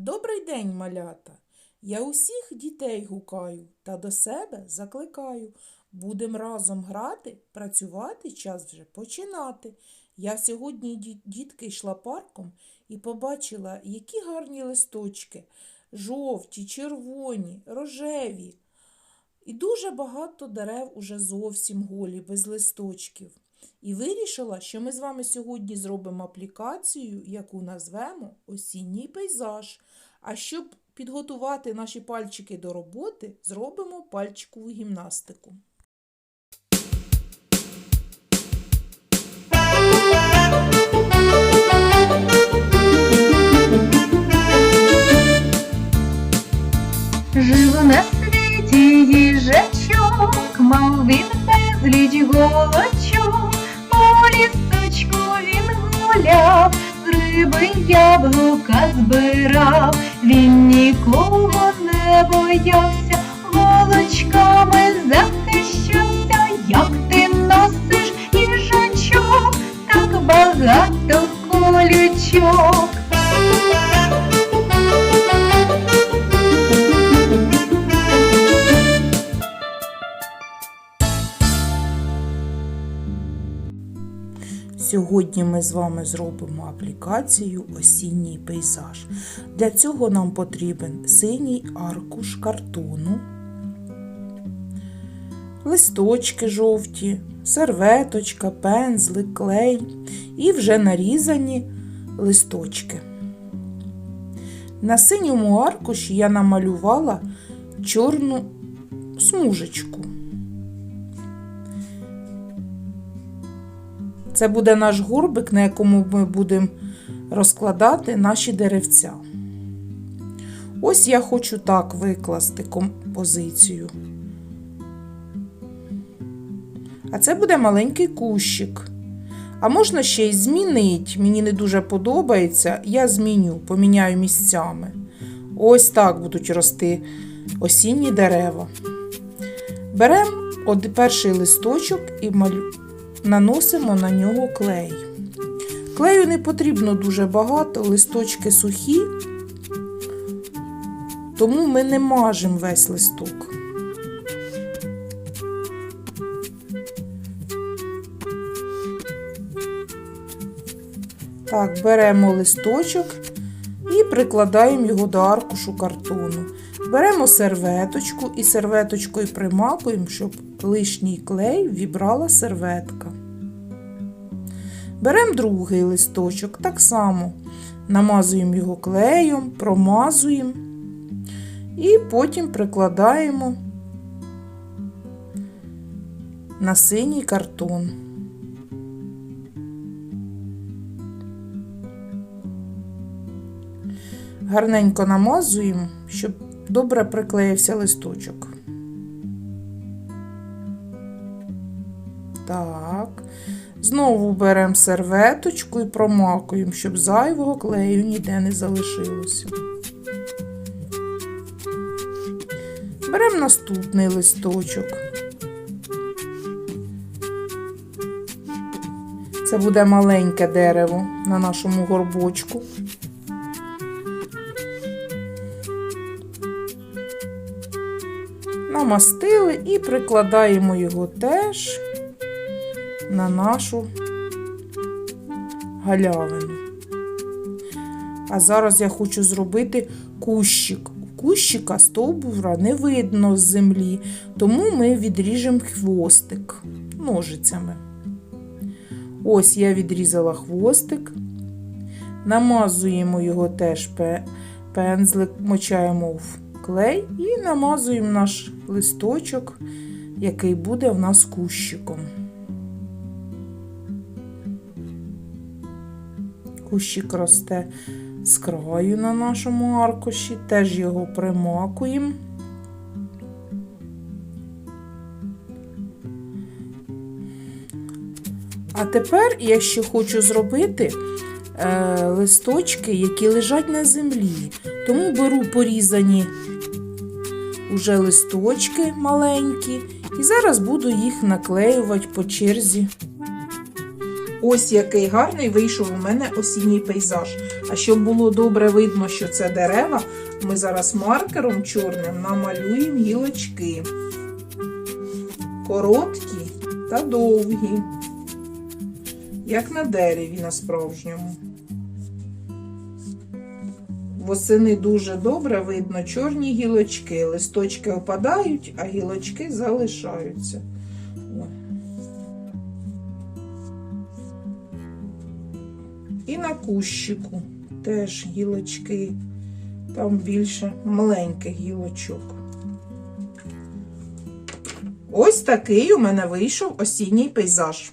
Добрий день, малята! Я усіх дітей гукаю та до себе закликаю. Будем разом грати, працювати, час вже починати. Я сьогодні, дітки, йшла парком і побачила, які гарні листочки. Жовті, червоні, рожеві. І дуже багато дерев уже зовсім голі, без листочків. І вирішила, що ми з вами сьогодні зробимо аплікацію, яку назвемо Осінній пейзаж. А щоб підготувати наші пальчики до роботи, зробимо пальчикову гімнастику. Жив на світі їжачок, мав він безліч голочок, по лісочку він гуляв, з риби яблука збирав, він нікого не боявся, волочками захищався, як ти носиш їжачок, так багато колючок. Сьогодні ми з вами зробимо аплікацію Осінній пейзаж. Для цього нам потрібен синій аркуш картону, листочки жовті, серветочка, пензлик, клей і вже нарізані листочки. На синьому аркуші я намалювала чорну смужечку. Це буде наш горбик, на якому ми будемо розкладати наші деревця. Ось я хочу так викласти композицію. А це буде маленький кущик. А можна ще й змінити. Мені не дуже подобається. Я зміню, поміняю місцями. Ось так будуть рости осінні дерева. Беремо перший листочок і малю... наносимо на нього клей. Клею не потрібно дуже багато, листочки сухі, тому ми не мажемо весь листок. Так, беремо листочок і прикладаємо його до аркушу картону. Беремо серветочку і серветочкою примапуємо, щоб лишній клей вібрала серветка. Беремо другий листочок, так само намазуємо його клеєм, промазуємо і потім прикладаємо на синій картон. Гарненько намазуємо, щоб добре приклеївся листочок. Так. Знову беремо серветочку і промакуємо, щоб зайвого клею ніде не залишилося. Беремо наступний листочок. Це буде маленьке дерево на нашому горбочку. Намастили і прикладаємо його теж на нашу галявину. А зараз я хочу зробити кущик. Кущика стовбура не видно з землі, тому ми відріжемо хвостик ножицями. Ось я відрізала хвостик, намазуємо його теж пензлик, мочаємо в клей і намазуємо наш листочок, який буде в нас кущиком. Кущик росте з краю на нашому аркуші, теж його примакуємо. А тепер я ще хочу зробити е, листочки, які лежать на землі. Тому беру порізані уже листочки маленькі, і зараз буду їх наклеювати по черзі Ось який гарний вийшов у мене осінній пейзаж. А щоб було добре видно, що це дерева, ми зараз маркером чорним намалюємо гілочки. Короткі та довгі, як на дереві на справжньому. Восени дуже добре видно чорні гілочки. Листочки опадають, а гілочки залишаються. І на кущику теж гілочки. Там більше маленьких гілочок. Ось такий у мене вийшов осінній пейзаж.